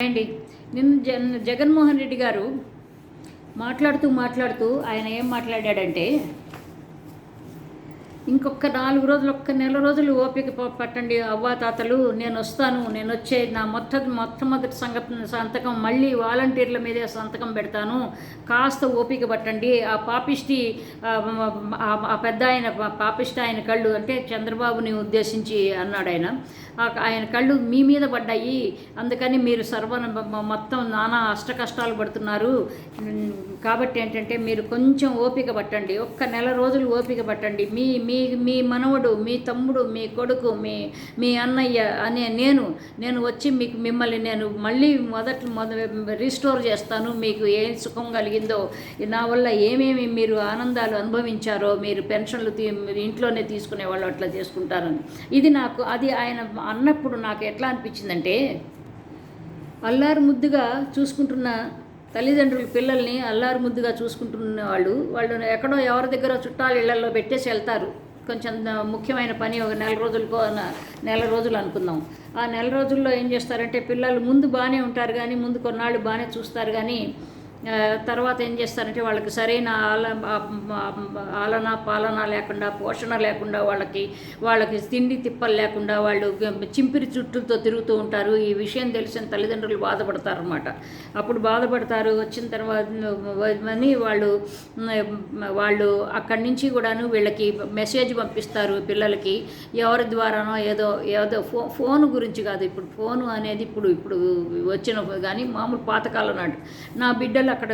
అండి. నిన్న జన్ జగన్మోహన్ రెడ్డి గారు మాట్లాడుతూ మాట్లాడుతూ ఆయన ఏం మాట్లాడాడంటే ఇంకొక నాలుగు రోజులు ఒక్క నెల రోజులు ఓపిక పట్టండి అవ్వా తాతలు నేను వస్తాను నేను వచ్చే నా మొత్తం మొట్టమొదటి సంగతి సంతకం మళ్ళీ వాలంటీర్ల మీదే సంతకం పెడతాను కాస్త ఓపిక పట్టండి ఆ పాపిష్టి ఆ, పెద్ద ఆయన పాపిష్టి ఆయన కళ్ళు అంటే చంద్రబాబుని ఉద్దేశించి అన్నాడు ఆయన ఆయన కళ్ళు మీ మీద పడ్డాయి. అందుకని మీరు సర్వ మొత్తం నానా అష్ట కష్టాలు పడుతున్నారు. కాబట్టి ఏంటంటే మీరు కొంచెం ఓపిక పట్టండి. ఒక్క నెల రోజులు ఓపిక పట్టండి. మీ మీ మీ మనవడు మీ తమ్ముడు మీ కొడుకు మీ మీ అన్నయ్య అనే నేను నేను వచ్చి మీకు మిమ్మల్ని నేను మళ్ళీ మొదట మొద రీస్టోర్ చేస్తాను. మీకు ఏం సుఖం కలిగిందో నా వల్ల ఏమేమి మీరు ఆనందాలు అనుభవించారో మీరు పెన్షన్లు తీ ఇంట్లోనే తీసుకునే వాళ్ళు అట్లా చేసుకుంటారని. ఇది నాకు అది ఆయన అన్నప్పుడు నాకు ఎట్లా అనిపించిందంటే అల్లారు ముద్దుగా చూసుకుంటున్న తల్లిదండ్రులు పిల్లల్ని అల్లారు ముద్దుగా చూసుకుంటున్న వాళ్ళు వాళ్ళు ఎక్కడో ఎవరి దగ్గర చుట్టాలు ఇళ్ళలో పెట్టేసి వెళ్తారు. కొంచెం ముఖ్యమైన పని ఒక నెల రోజులకో నెల రోజులు అనుకుందాం. ఆ నెల రోజుల్లో ఏం చేస్తారంటే పిల్లలు ముందు బాగానే ఉంటారు కానీ ముందు కొన్నాళ్ళు బాగానే చూస్తారు కానీ తర్వాత ఏం చేస్తారంటే వాళ్ళకి సరైన ఆల ఆ- ఆలన పాలన లేకుండా పోషణ లేకుండా వాళ్ళకి వాళ్ళకి తిండి తిప్పలు లేకుండా వాళ్ళు చింపిరి చుట్టూతో తిరుగుతూ ఉంటారు. ఈ విషయం తెలిసిన తల్లిదండ్రులు బాధపడతారు అనమాట అప్పుడు బాధపడతారు. వచ్చిన తర్వాత అని వాళ్ళు వాళ్ళు అక్కడి నుంచి కూడాను వీళ్ళకి మెసేజ్ పంపిస్తారు పిల్లలకి. ఎవరి ద్వారానో ఏదో ఏదో ఫో ఫోన్ గురించి కాదు. ఇప్పుడు ఫోను అనేది ఇప్పుడు ఇప్పుడు వచ్చిన కానీ మామూలు పాతకాలం నాడు నా బిడ్డలు అక్కడ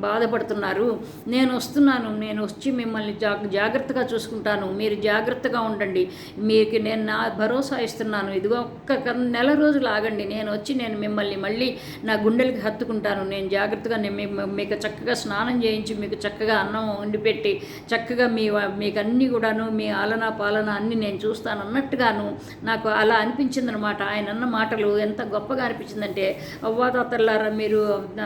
బాధపడుతున్నారు నేను వస్తున్నాను నేను వచ్చి మిమ్మల్ని జా జాగ్రత్తగా చూసుకుంటాను మీరు జాగ్రత్తగా ఉండండి మీకు నేను నా భరోసా ఇస్తున్నాను ఇదిగో ఒక్క నెల రోజులు ఆగండి నేను వచ్చి నేను మిమ్మల్ని మళ్ళీ నా గుండెలకి హత్తుకుంటాను నేను జాగ్రత్తగా నేను మీకు చక్కగా స్నానం చేయించి మీకు చక్కగా అన్నం వండిపెట్టి చక్కగా మీ మీకు అన్నీ కూడాను మీ ఆలన పాలన అన్నీ నేను చూస్తాను అన్నట్టుగాను నాకు అలా అనిపించిందనమాట. ఆయన అన్న మాటలు ఎంత గొప్పగా అనిపించిందంటే అవ్వాతాతల్లారా మీరు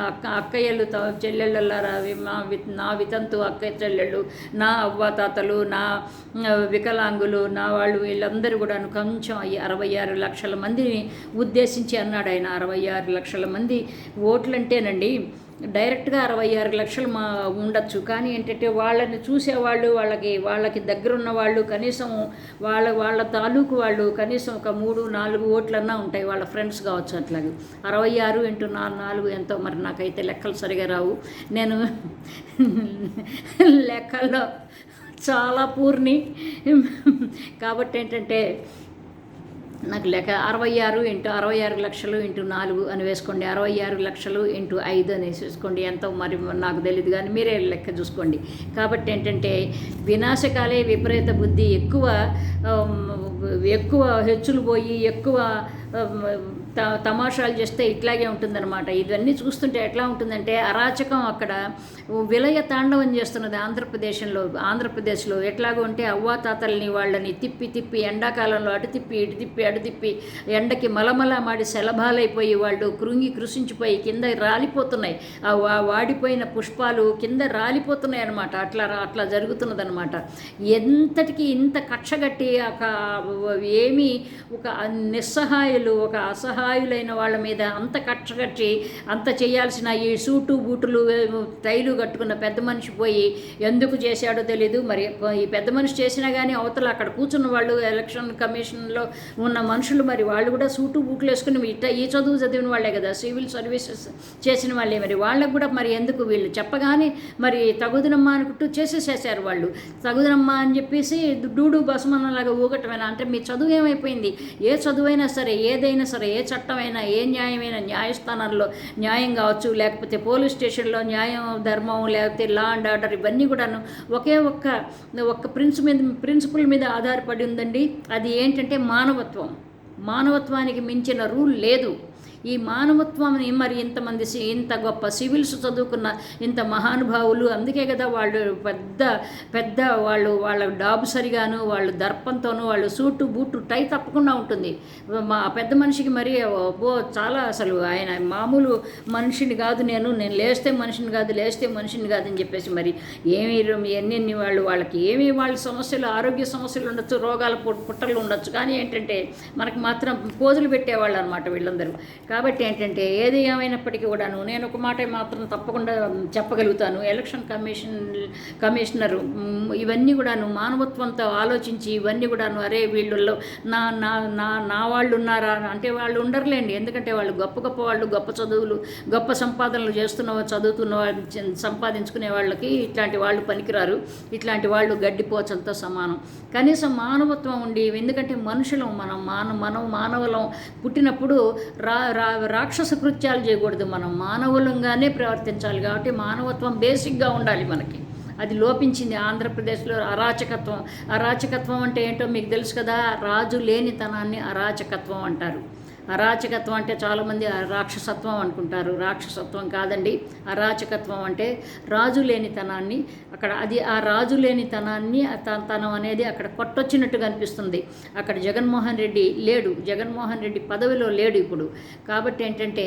అక్క అక్కయ్యలు త- చెల్లెళ్ళలారా మా విత్ నా వితంతు అక్క చెల్లెళ్ళు నా అవ్వాతాతలు నా వికలాంగులు నా వాళ్ళు వీళ్ళందరూ కూడా కొంచెం అరవై ఆరు లక్షల మందిని ఉద్దేశించి అన్నాడు ఆయన అరవై ఆరు లక్షల మంది ఓట్లంటేనండి డైరెక్ట్గా అరవై ఆరు లక్షలు మా ఉండొచ్చు. కానీ ఏంటంటే వాళ్ళని చూసేవాళ్ళు వాళ్ళకి వాళ్ళకి దగ్గరున్న వాళ్ళు కనీసం వాళ్ళ వాళ్ళ తాలూకు వాళ్ళు కనీసం ఒక మూడు నాలుగు ఓట్లన్నా ఉంటాయి వాళ్ళ ఫ్రెండ్స్ కావచ్చు అట్లాగే. అరవై ఆరు ఇంటూ నాలుగు నాలుగు ఎంతో మరి నాకైతే లెక్కలు సరిగా రావు. నేను లెక్కల్లో చాలా పూర్ణి. కాబట్టి ఏంటంటే నాకు లెక్క అరవై ఆరు ఇంటూ అరవై ఆరు లక్షలు ఇంటూ నాలుగు అని వేసుకోండి. అరవై ఆరు లక్షలు ఇంటూ ఐదు అని వేసుకోండి. ఎంతో మరి నాకు తెలియదు కానీ మీరే లెక్క చూసుకోండి. కాబట్టి ఏంటంటే వినాశకాలే విపరీత బుద్ధి ఎక్కువ ఎక్కువ హెచ్చులు పోయి ఎక్కువ త తమాషాలు చేస్తే ఇట్లాగే ఉంటుందన్నమాట. ఇవన్నీ చూస్తుంటే ఎట్లా ఉంటుందంటే అరాచకం అక్కడ. విలయ తాండవం చేస్తున్నది ఆంధ్రప్రదేశ్లో ఆంధ్రప్రదేశ్లో. ఎట్లాగో ఉంటే అవ్వాతాతల్ని వాళ్ళని తిప్పి తిప్పి ఎండాకాలంలో అటు తిప్పి ఇటు తిప్పి అటు తిప్పి ఎండకి మలమల మాడి శలభాలైపోయి వాళ్ళు కృంగి కృషించిపోయి కింద రాలిపోతున్నాయి. ఆ వా- వాడిపోయిన పుష్పాలు కింద రాలిపోతున్నాయి అనమాట అట్లా అట్లా జరుగుతున్నదనమాట ఎంతటికి ఇంత కక్షగట్టి ఒక ఏమీ ఒక నిస్సహాయులు ఒక అసహాయులైన వాళ్ళ మీద అంత కక్షగట్టి అంత చేయాల్సిన ఈ సూటు బూటులు టైలు కట్టుకున్న పెద్ద మనిషి పోయి ఎందుకు చేశాడో తెలీదు. మరి ఈ పెద్ద మనిషి చేసినా కానీ అవతల అక్కడ కూర్చున్న వాళ్ళు ఎలక్షన్ కమిషన్లో ఉన్న మనుషులు మరి వాళ్ళు కూడా సూటు బూట్లు వేసుకుని ఇట్ట ఈ చదువు చదివిన వాళ్ళే కదా సివిల్ సర్వీసెస్ చేసిన వాళ్ళే మరి. వాళ్ళకు కూడా మరి ఎందుకు వీళ్ళు చెప్పగానే మరి తగుదనమ్మా అనుకుంటూ చేసేసేసారు వాళ్ళు. తగుదనమ్మా అని చెప్పేసి డూడు బసమన్నలాగా ఊగటమేనా? అంటే మీ చదువు ఏమైపోయింది? ఏ చదువైనా సరే ఏదైనా సరే ఏ చట్టమైనా ఏ న్యాయమైనా న్యాయస్థానాల్లో న్యాయం కావచ్చు లేకపోతే పోలీస్ స్టేషన్లో న్యాయం ధర్మం లేకపోతే లా అండ్ ఆర్డర్ ఇవన్నీ కూడాను ఒకే ఒక్క ఒక్క ప్రిన్స్ మీద ప్రిన్సిపల్ మీద ఆధారపడి ఉందండి. అది ఏంటంటే మానవత్వం. మానవత్వానికి మించిన రూల్ లేదు. ఈ మానవత్వం మరి ఇంతమంది సి- ఇంత గొప్ప సివిల్స్ చదువుకున్న ఇంత మహానుభావులు అందుకే కదా వాళ్ళు పెద్ద పెద్ద వాళ్ళు వాళ్ళ డాబు సరిగాను వాళ్ళు దర్పంతోనూ వాళ్ళు సూటు బూటు టై తప్పకుండా ఉంటుంది. మా పెద్ద మనిషికి మరి ఓ చాలా అసలు ఆయన మామూలు మనిషిని కాదు నేను నేను లేస్తే మనిషిని కాదు లేస్తే మనిషిని కాదని చెప్పేసి మరి ఏమి ఎన్నెన్ని వాళ్ళు వాళ్ళకి ఏమి వాళ్ళ సమస్యలు ఆరోగ్య సమస్యలు ఉండొచ్చు రోగాల పుట్- పుట్టలు ఉండొచ్చు కానీ ఏంటంటే మనకు మాత్రం పోజులు పెట్టేవాళ్ళు అనమాట వీళ్ళందరూ. కాబట్టి ఏంటంటే ఏది ఏమైనప్పటికీ కూడాను నేను ఒక మాట మాత్రం తప్పకుండా చెప్పగలుగుతాను. ఎలక్షన్ కమిషన్ కమిషనర్ ఇవన్నీ కూడాను మానవత్వంతో ఆలోచించి ఇవన్నీ కూడాను అరే వీళ్ళల్లో నా నా నా నా వాళ్ళు ఉన్నారా? అంటే వాళ్ళు ఉండరులేండి. ఎందుకంటే వాళ్ళు గొప్ప గొప్ప వాళ్ళు గొప్ప చదువులు గొప్ప సంపాదనలు చేస్తున్న చదువుతున్న వాళ్ళు సంపాదించుకునే వాళ్ళకి ఇట్లాంటి వాళ్ళు పనికిరారు. ఇట్లాంటి వాళ్ళు గడ్డిపోచలతో సమానం. కనీసం మానవత్వం ఉండి ఎందుకంటే మనుషులం మనం మాన మనం మానవులం పుట్టినప్పుడు రా రా రాక్షస కృత్యాలు చేయకూడదు. మనం మానవులంగానే ప్రవర్తించాలి కాబట్టి మానవత్వం బేసిక్గా ఉండాలి మనకి. అది లోపించింది ఆంధ్రప్రదేశ్లో అరాచకత్వం. అరాచకత్వం అంటే ఏంటో మీకు తెలుసు కదా? రాజు లేనితనాన్ని అరాచకత్వం అంటారు. అరాచకత్వం అంటే చాలామంది రాక్షసత్వం అనుకుంటారు. రాక్షసత్వం కాదండి. అరాచకత్వం అంటే రాజు లేనితనాన్ని అక్కడ అది ఆ రాజు లేనితనాన్ని తనం అనేది అక్కడ కొట్టొచ్చినట్టుగా అనిపిస్తుంది. అక్కడ జగన్మోహన్ రెడ్డి లేడు. జగన్మోహన్ రెడ్డి పదవిలో లేడు ఇప్పుడు. కాబట్టి ఏంటంటే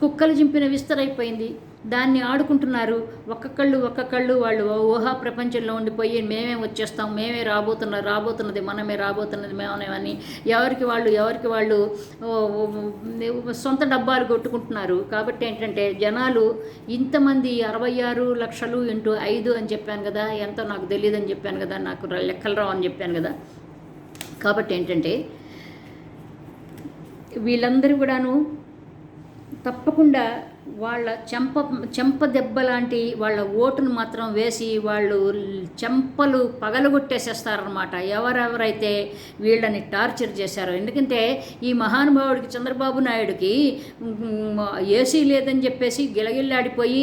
కుక్కలు చింపిన విస్తరైపోయింది. దాన్ని ఆడుకుంటున్నారు. ఒక్కొక్కళ్ళు ఒక్కొక్కళ్ళు వాళ్ళు ఊహా ప్రపంచంలో ఉండిపోయి మేమే వచ్చేస్తాం మేమే రాబోతున్న రాబోతున్నది మనమే రాబోతున్నది మేమనేమని ఎవరికి వాళ్ళు ఎవరికి వాళ్ళు సొంత డబ్బాలు కొట్టుకుంటున్నారు. కాబట్టి ఏంటంటే జనాలు ఇంతమంది అరవై ఆరు లక్షలు ఇంటూ ఐదు అని చెప్పాను కదా ఎంతో నాకు తెలియదు అని చెప్పాను కదా నాకు లెక్కలు రావు అని చెప్పాను కదా. కాబట్టి ఏంటంటే వీళ్ళందరూ కూడాను తప్పకుండా వాళ్ళ చెంప చెంప దెబ్బ లాంటి వాళ్ళ ఓటును మాత్రం వేసి వాళ్ళు చెంపలు పగలగొట్టేసేస్తారనమాట ఎవరెవరైతే వీళ్ళని టార్చర్ చేశారో. ఎందుకంటే ఈ మహానుభావుడికి చంద్రబాబు నాయుడికి ఏసీ లేదని చెప్పేసి గిలగిల్లాడిపోయి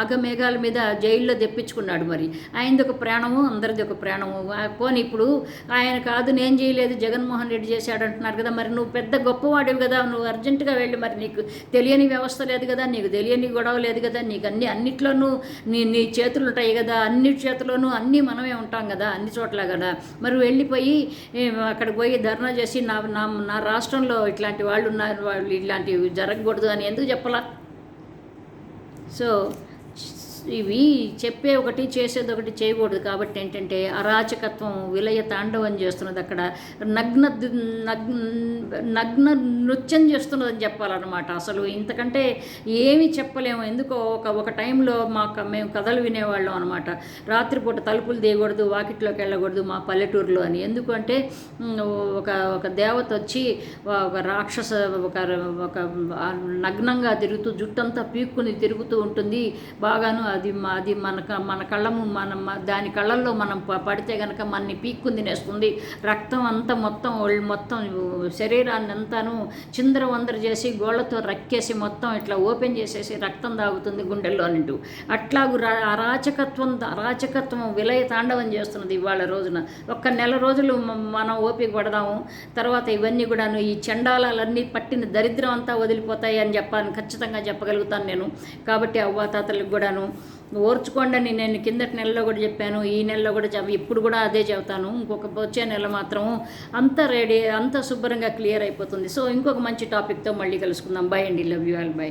ఆగమేఘాల మీద జైల్లో తెప్పించుకున్నాడు మరి. ఆయనది ఒక ప్రాణము అందరిది ఒక ప్రాణము. పోనీ ఇప్పుడు ఆయన కాదు నేను చేయలేదు జగన్మోహన్ రెడ్డి చేశాడు అంటున్నారు కదా. మరి నువ్వు పెద్ద గొప్పవాడివి కదా నువ్వు అర్జెంటుగా వెళ్ళి మరి నీకు తెలియని వ్యవస్థ లేదు కదా నీకు తెలియని గొడవ లేదు కదా నీకు అన్ని అన్నిట్లోనూ నీ నీ చేతులు ఉంటాయి కదా అన్ని చేతుల్లోనూ అన్నీ మనమే ఉంటాం కదా అన్ని చోట్ల కదా. మరి వెళ్ళిపోయి అక్కడికి పోయి ధర్నా చేసి నా నా నా రాష్ట్రంలో ఇట్లాంటి వాళ్ళు ఉన్నారు వాళ్ళు ఇట్లాంటివి జరగకూడదు అని ఎందుకు చెప్పలా? సో ఇవి చెప్పే ఒకటి చేసేది ఒకటి చేయకూడదు. కాబట్టి ఏంటంటే అరాచకత్వం విలయ తాండవం చేస్తున్నది అక్కడ. నగ్న నగ్న నగ్న నృత్యం చేస్తున్నదని చెప్పాలన్నమాట. అసలు ఇంతకంటే ఏమీ చెప్పలేము. ఎందుకో ఒక ఒక టైంలో మా క- మేము కథలు వినేవాళ్ళం అనమాట రాత్రిపూట తలుపులు తీయకూడదు వాకిట్లోకి వెళ్ళకూడదు మా పల్లెటూరులో అని. ఎందుకంటే ఒక ఒక దేవత వచ్చి ఒక రాక్షస ఒక ఒక నగ్నంగా తిరుగుతూ జుట్టంతా పీక్కుని తిరుగుతూ ఉంటుంది. బాగాను అది అది మన మన కళ్ళము మన దాని కళ్ళల్లో మనం ప- పడితే కనుక మనని పీక్కు తినేస్తుంది రక్తం అంతా మొత్తం ఒళ్ళు మొత్తం శరీరాన్ని అంతాను చిందర వందర చేసి గోళ్ళతో రక్కేసి మొత్తం ఇట్లా ఓపెన్ చేసేసి రక్తం తాగుతుంది గుండెల్లో నింటూ అట్లాగు అరాచకత్వం అరాచకత్వం విలయ తాండవం చేస్తున్నది ఇవాళ రోజున. ఒక్క నెల రోజులు మనం ఓపిక పడదాము. తర్వాత ఇవన్నీ కూడాను ఈ చండాలన్నీ పట్టిన దరిద్రం అంతా వదిలిపోతాయి అని చెప్పాను. ఖచ్చితంగా చెప్పగలుగుతాను నేను. కాబట్టి అవ్వాతాతలకు కూడాను ఓర్చుకోండి అని నేను కిందటి నెలలో కూడా చెప్పాను ఈ నెలలో కూడా చెప్ ఇప్పుడు కూడా అదే చెబుతాను. ఇంకొక వచ్చే నెల మాత్రం అంత రెడీ అంత శుభ్రంగా క్లియర్ అయిపోతుంది. సో ఇంకొక మంచి టాపిక్తో మళ్ళీ కలుసుకుందాం. బై అండి. Love you all by